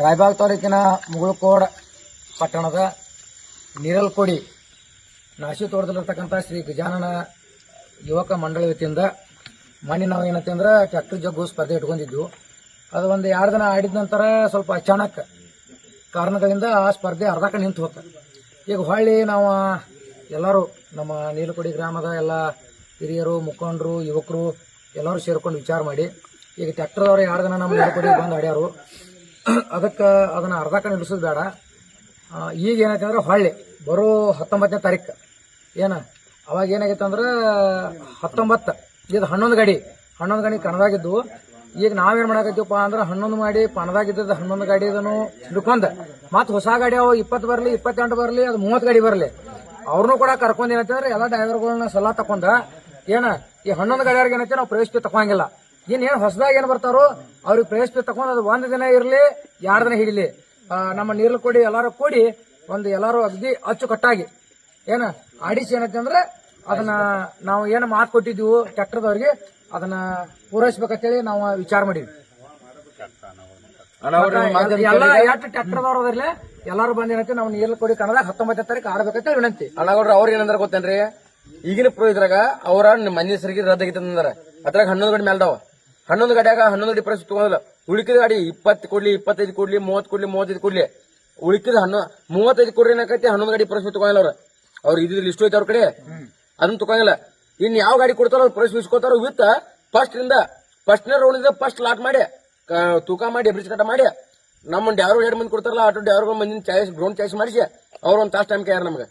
ರಾಯಬಾಗ್ ತಾಲೂಕಿನ ಮುಗುಳ್ಕೋಡ್ ಪಟ್ಟಣದ ನೀರಲ್ಕೋಡಿ ನಾಶಿ ತೋಟದಲ್ಲಿರ್ತಕ್ಕಂಥ ಶ್ರೀ ಗಜಾನನ ಯುವಕ ಮಂಡಳಿ ವತಿಯಿಂದ ಮನೆ ನಾವು ಏನಂತ ಅಂದ್ರೆ ಟ್ರ್ಯಾಕ್ಟರ್ ಜಗ್ಗು ಸ್ಪರ್ಧೆ ಇಟ್ಕೊಂಡಿದ್ವು. ಅದು ಒಂದು ಎರಡು ದಿನ ಆಡಿದ ನಂತರ ಸ್ವಲ್ಪ ಅಚಾನಕ್ ಕಾರಣಗಳಿಂದ ಆ ಸ್ಪರ್ಧೆ ಅರ್ಧಕ್ಕೆ ನಿಂತು ಹೋಗ್ತದೆ ಈಗ ಹೊಳ್ಳಿ ನಾವು ಎಲ್ಲರೂ ನಮ್ಮ ನೀಲಕೊಡಿ ಗ್ರಾಮದ ಎಲ್ಲ ಹಿರಿಯರು, ಮುಖಂಡರು, ಯುವಕರು ಎಲ್ಲರೂ ಸೇರ್ಕೊಂಡು ವಿಚಾರ ಮಾಡಿ ಈಗ ಟ್ರ್ಯಾಕ್ಟರ್ದವ್ರು ಎರಡು ಜನ ನಮ್ಮ ಕೊಡಿ ಬಂದು ಆಡ್ಯಾರು. ಅದಕ್ಕೆ ಅದನ್ನು ಕಣ್ಣು ನಿಲ್ಲಿಸೋದು ಬೇಡ. ಈಗ ಏನಾಯ್ತು ಅಂದ್ರೆ ಹೊಳ್ಳಿ, ಬರೋ ಹತ್ತೊಂಬತ್ತನೇ ತಾರೀಕು. ಏನ? ಅವಾಗ ಏನಾಗೈತೆ ಅಂದ್ರೆ ಹತ್ತೊಂಬತ್ತು, ಇದು ಹನ್ನೊಂದು ಗಾಡಿ ಹನ್ನೊಂದು ಗಾಡಿ ಕಣದಾಗಿದ್ದು. ಈಗ ನಾವೇನು ಮಾಡಾಕತ್ತೀವಪ್ಪ ಅಂದ್ರೆ ಹನ್ನೊಂದು ಮಾಡಿ ಪಣದಾಗಿದ್ದದ ಹನ್ನೊಂದು ಗಾಡಿ ಇದನ್ನು ಹಿಡ್ಕೊಂಡ್ ಮತ್ತೆ ಹೊಸ ಗಾಡಿ ಅವು ಇಪ್ಪತ್ತು ಬರಲಿ, ಇಪ್ಪತ್ತೆಂಟು ಬರಲಿ, ಅದು ಮೂವತ್ತು ಗಾಡಿ ಬರಲಿ. ಅವ್ರನ್ನೂ ಕೂಡ ಕರ್ಕೊಂಡು ಏನಂತಂದ್ರೆ ಎಲ್ಲ ಡ್ರೈವರ್ಗಳನ್ನ ಸಲ ತಕೊಂಡ, ಏನ? ಈ ಹನ್ನೊಂದು ಗಾಡಿಯವ್ರಿಗೆ ಏನಂತ ನಾವು ಪ್ರವೇಶ ಫೀ ಇನ್ ಏನ್ ಹೊಸದಾಗಿ ಏನ್ ಬರ್ತಾರೋ ಅವ್ರಿಗೆ ಪ್ರವೇಶ ತಗೊಂಡ್ ತಕೊಂಡ್ ಅದು ಒಂದ್ ದಿನ ಇರ್ಲಿ ಎರಡ್ ದಿನ ಹಿಡಿಲಿ. ನಮ್ಮ ನೀರ್ಲು ಕೊಡಿ ಎಲ್ಲಾರು ಕೂಡಿ ಒಂದು ಎಲ್ಲಾರು ಅಗದಿ ಅಚ್ಚುಕಟ್ಟಾಗಿ. ಏನ ಆಡಿಸಿ ಏನೈತೆ ಅಂದ್ರೆ ಅದನ್ನ ನಾವು ಏನು ಮಾತು ಕೊಟ್ಟಿದ್ದೀವಿ ಟ್ರ್ಯಾಕ್ಟರ್ದವ್ರಿಗೆ ಅದನ್ನ ಪೂರೈಸ್ಬೇಕಂತೇಳಿ ನಾವು ವಿಚಾರ ಮಾಡಿವಿ. ಎಲ್ಲ ಎಷ್ಟು ಟ್ರ್ಯಾಕ್ಟರ್ದವ್ರು ಅದ್ರಲ್ಲೇ ಎಲ್ಲಾರು ಬಂದ್ ಏನೈತೆ ನಾವು ನೀರ್ಲು ಕೊಡಿ ಕನ್ನಡ ಹತ್ತೊಂಬತ್ತನೇ ತಾರೀಕು ಆಡ್ಬೇಕಂತ ವಿನಂತಿ. ಅಣ್ಣಗೌಡ್ರ ಅವ್ರ ಏನಂದ್ರೆ ಗೊತ್ತೇನ್ರಿ? ಈಗಿನ ಪ್ರೋ ಇದ್ರಾಗ ಅವ್ರ ಮನೆ ಹೆಸರಿಗೆ ರದ್ದು ಆಗಿತ್ತಂದ್ರ ಅದ್ರಾಗ ಹನ್ನೊಂದು ಗಂಟೆ ಮೇಲ್ದಾವ ಹನ್ನೊಂದು ಗಾಡಿಯಾಗ ಹನ್ನೊಂದು ಗಾಡಿ ಪ್ರೈಸ್ ತಗೊಂಡಿಲ್ಲ ಉಳಿಕಿದ ಗಾಡಿ ಇಪ್ಪತ್ತು ಕೊಡ್ಲಿ ಇಪ್ಪತ್ತೈದು ಕೊಡ್ಲಿ ಮೂವತ್ತು ಕೊಡ್ಲಿ ಮೂವತ್ತೈದು ಕೊಡ್ಲಿ. ಉಳಿಕಿದ ಹನ್ನೊ ಮೂವತ್ತೈದು ಕೊಡ್ರಿ ಏನಕೈತಿ ಹನ್ನೊಂದು ಗಾಡಿ ಪ್ರೈಸ್ ತಗೊಂಡಿಲ್ಲ ಅವ್ರು. ಅವ್ರು ಇದ್ರ ಲಿಸ್ಟ್ ಐತೆ ಅವ್ರ ಕಡೆ. ಅದನ್ನ ತಗೊಂಗಿಲ್ಲ ಇನ್ ಯಾವ ಗಾಡಿ ಕೊಡ್ತಾರೋ ಅವ್ರು ಪ್ರೈಸ್ ಇಸ್ಕೊತಾರೋ ವಿತ್ ಫಸ್ಟ್ ಇಂದ. ಫಸ್ಟ್ ನೇ ಇಂದ ಫಸ್ಟ್ ಲಾಟ್ ಮಾಡಿ. ತೂಕ ಮಾಡಿ ಬ್ರಿಡ್ಜ್ ಕಟ್ಟ ಮಾಡಿ. ನಮ್ಮ ಡ್ಯಾವ್ರು ಎರಡು ಮಂದಿ ಕೊಡ್ತಾರಲ್ಲ ಆಟೋ ಡ್ಯಾವ್ರು ಮಂದಿನ ಚಾಯ್ಸ್ ಗ್ರೌಂಡ್ ಚಾಯ್ಸ್ ಮಾಡಿಸಿ. ಅವ್ರು ಒಂದು ತಾಸು ಟೈಮ್ ಕೇಳ್ಯಾರ ನಮ್ಗೆ?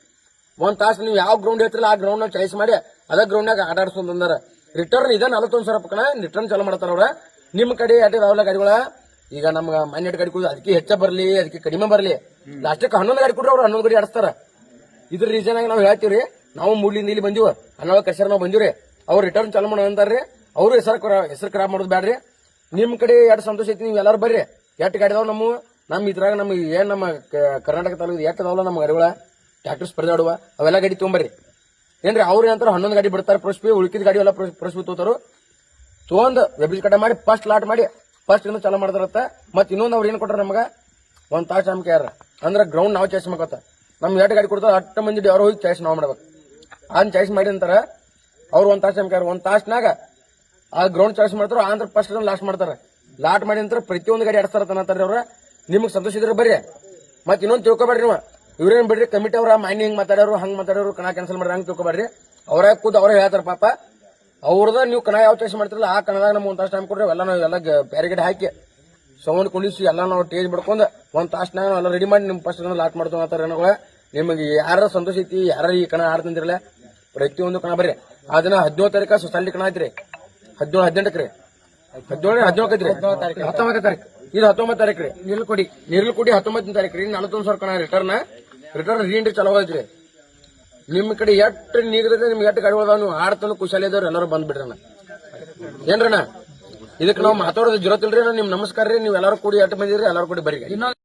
ಒಂದು ತಾಸು ನೀವು ಯಾವ ಗ್ರೌಂಡ್ ಹೇಳ್ತಿರಲ್ಲ ಆ ಗ್ರೌಂಡ್ ನಾವು ಚಾಯ್ಸ್ ಮಾಡಿ. ಅದ ಗ್ರೌಂಡ್ನಾಗ ಆಟ ಆಡ್ಸ್ಕೊಂಡ್ ಬಂದಾರ. ರಿಟರ್ನ್ ಇದೆ, ನಲವತ್ತೊಂದು ಸಾವಿರ ಪಕ್ಕ ರಿಟರ್ನ್ ಚಾಲು ಮಾಡ್ತಾರ ಅವ್ರ. ನಿಮ್ ಕಡೆ ಅದೇ ಯಾವಲ್ಲ ಗಾಡಿಗಳ? ಈಗ ನಮ್ಗ ಮನೆ ಗಾಡಿ ಕೊಡಿ, ಅದಕ್ಕೆ ಹೆಚ್ಚ ಬರ್ಲಿ, ಅದಕ್ಕೆ ಕಡಿಮೆ ಬರ್ಲಿ. ಲಾಸ್ಟಕ್ಕೆ ಹನ್ನೊಂದು ಗಾಡಿ ಕೊಡ್ರಿ ಅವ್ರು ಹನ್ನೊಂದು ಗಾಡಿ ಆಡಿಸ್ತಾರ. ಇದ್ರ ರೀಸನ್ ಆಗಿ ನಾವು ಹೇಳ್ತೀವ್ರಿ, ನಾವು ಮೂಲಿ ಇಲ್ಲಿ ಬಂದಿವ. ಹನ್ನೊಂದು ಕರ್ಸರ್ ನಾವು ಬಂದಿವ್ರಿ. ಅವ್ರು ರಿಟರ್ನ್ ಚಾಲು ಮಾಡೋ ಅಂತಾರ್ರಿ. ಅವ್ರು ಹೆಸರು ಹೆಸರು ಖರಾಬ್ ಮಾಡೋದು ಬ್ಯಾಡ್ರಿ. ನಿಮ್ ಕಡೆ ಎರಡು ಸಂತೋಷ ಐತಿ, ನೀವು ಎಲ್ಲಾರು ಬರ್ರಿ. ಎಟ್ ಗಾಡಿ ಅದಾವ ನಮ್ಮ ನಮ್ಮ ಇದ್ರಾಗ ನಮ್ಮ ಏನ್ ನಮ್ಮ ಕರ್ನಾಟಕ ತಾಲೂಕು ಎಟ್ ಅದಾವಲ್ಲ ನಮ್ಮ ಗಾಡಿಗಳ? ಟ್ಯಾಕ್ಟರ್ ಸ್ಪರ್ಧಾಡುವ ಅವೆಲ್ಲ ಗಾಡಿ ತೊಗೊಂಬರ್ರಿ. ಏನ್ರಿ, ಅವ್ರ ಏನಂತಾರ ಹನ್ನೊಂದು ಗಾಡಿ ಬಿಡ್ತಾರೆ ಪ್ರಶ್ನೆ ಉಳಿಕಿದ ಗಾಡಿ ಎಲ್ಲ ಪ್ರಶ್ನೆ ತೋತಾರು. ತೊಗೊಂಡ್ ವೆಬ್ರಿಜ್ ಕಟ್ಟ ಮಾಡಿ ಫಸ್ಟ್ ಲಾಟ್ ಮಾಡಿ ಫಸ್ಟ್ ಇಂದ ಚಾಲು ಮಾಡ್ತಾರತ್ತ ಮತ್ ಇನ್ನೊಂದು ಅವ್ರು ಏನ್ ಕೊಟ್ರ ನಮಗ? ಒಂದ್ ತಾಸು ನಮ್ಗೆ ಯಾರ? ಅಂದ್ರ ಗ್ರೌಂಡ್ ನಾವು ಚಾಯ್ಸ್ ಮಾಡ್ಕೊತ. ನಮ್ಗೆ ಎರಡು ಗಾಡಿ ಕೊಡ್ತಾರೆ ಅಟ್ಟ ಮಂದಿ ಅವ್ರು ಹೋಗಿ ಚಾಯ್ಸ್ ನಾವು ಮಾಡ್ಬೇಕು. ಅದನ್ನ ಚಾಯ್ಸ್ ಮಾಡಿ ಅಂತಾರೆ ಅವ್ರು ಒಂದ್ ತಾಸ್ ನಮ್ಗೆ ಒಂದ್ ತಾಸ್ನಾಗ ಆ ಗ್ರೌಂಡ್ ಚಾಯ್ಸ್ ಮಾಡ್ತಾರ ಅಂದ್ರ ಫಸ್ಟ್ ಲಾಸ್ಟ್ ಮಾಡ್ತಾರ. ಲಾಟ್ ಮಾಡಿ ನಂತರ ಪ್ರತಿಯೊಂದು ಗಾಡಿ ಆಡ್ತಾರ ಅಂತಾರ ಅವ್ರ. ನಿಮ್ಗೆ ಸಂತೋಷ ಇದ್ರೆ ಬರ್ರಿ. ಮತ್ತೆ ಇನ್ನೊಂದು ತಿಳ್ಕೊಬೇಡ್ರಿ ನೀವು ಇವ್ರೇನ್ ಬಿಡ್ರಿ ಕಮಿಟಿ ಅವ್ರ ಮಾನ್ಯ ಹಿಂಗ್ ಮಾತಾಡೋರು ಹಂಗ್ ಮಾತಾಡೋರು ಕಣ ಕ್ಯಾನ್ಸಲ್ ಮಾಡ್ರಿ ಹಂಗ್ ತಿಳ್ಕೊಬೇಡ್ರಿ. ಅವ್ರ ಕೂತ್ ಅವ್ರ ಹೇಳ್ತಾರ ಪಾಪ. ಅವ್ರದ ನೀವು ಕಣ ಯಾವ ಚೇಸ್ ಮಾಡ್ತಿರಲ್ಲ ಆ ಕಣದಾಗ ನಮ್ಗೆ ಒಂದ್ ತಾಸು ಟೈಮ್ ಕೊಡ್ರಿ ಎಲ್ಲ ನಾವು ಎಲ್ಲ ಬ್ಯಾರಿಗೇಡ್ ಹಾಕಿ ಸೌಂಡ್ ಕುಣಿಸಿ ಎಲ್ಲ ನಾವು ಟೇಜ್ ಬಿಡ್ಕೊಂಡ್ ಒಂದ್ ತಾಸ್ನಾಗ ನಾವು ಎಲ್ಲ ರೆಡಿ ಮಾಡಿ ನಿಮ್ ಫಸ್ಟ್ ಲಾಕ್ ಮಾಡ್ತೇವೆ ಅಂತಾರೆ ಏನಗಳ ನಿಮಗೆ ಯಾರ ಸಂತೋಷ ಐತಿ ಯಾರ ಈ ಕಣ ಆಡ್ತಂದಿರಲ್ಲ ಪ್ರತಿಯೊಂದು ಕಣ ಬರ್ರಿ. ಆ ದಿನ ಹದಿನೇಳು ತಾರೀಕ ಸೊಸೈಟಿ ಕಣ ಐತ್ರಿ. ಹದಿನೇಳು ಹದಿನೆಂಟಕ್ಕೆ ರೀ. ಹದಿನೇಳು ಹದಿನೇಳು ಐತ್ರಿ ಹತ್ತೊಂಬತ್ತನೇ ತಾರೀಕು. ಇದು ಹತ್ತೊಂಬತ್ತು ತಾರೀಕು ರೀ. ನೀರ್ಲು ಕೊಡಿ ನೀರ್ಲು ಕೊಡಿ ಹತ್ತೊಂಬತ್ತನೇ ತಾರೀಕು ರೀ. ನಲವತ್ತೊಂದು ಸಾವಿರ ಕಣ ರಿಟರ್ನ್ ರಿಟರ್ನ್ ರೀಎಂಟ್ರಿ ಚಲೋ ಐತ್ರಿ. ನಿಮ್ಮ ಕಡೆ ಎಷ್ಟು ನೀಗಿದ್ರೆ ನಿಮ್ಗೆ ಎಷ್ಟು ಗಾಡಿ ಅದಾವ ನೀವು ಆಡ್ತಾನು ಕುಶಾಲಿ ಇದ್ದವ್ರು ಎಲ್ಲರೂ ಬಂದ್ಬಿಡ್ರಣ ಏನ್ರಣ್ಣ? ಇದಕ್ಕೆ ನಾವು ಮಾತಾಡೋದು ಜೀರೋತಿಲ್ರಿ ನಿಮ್ ನಮಸ್ಕಾರ ರೀ ನೀವು ಎಲ್ಲರೂ ಕೂಡಿ ಎಷ್ಟ್ ಬಂದಿರಿ ಎಲ್ಲರೂ ಕೂಡಿ ಇನ್ನೊಂದು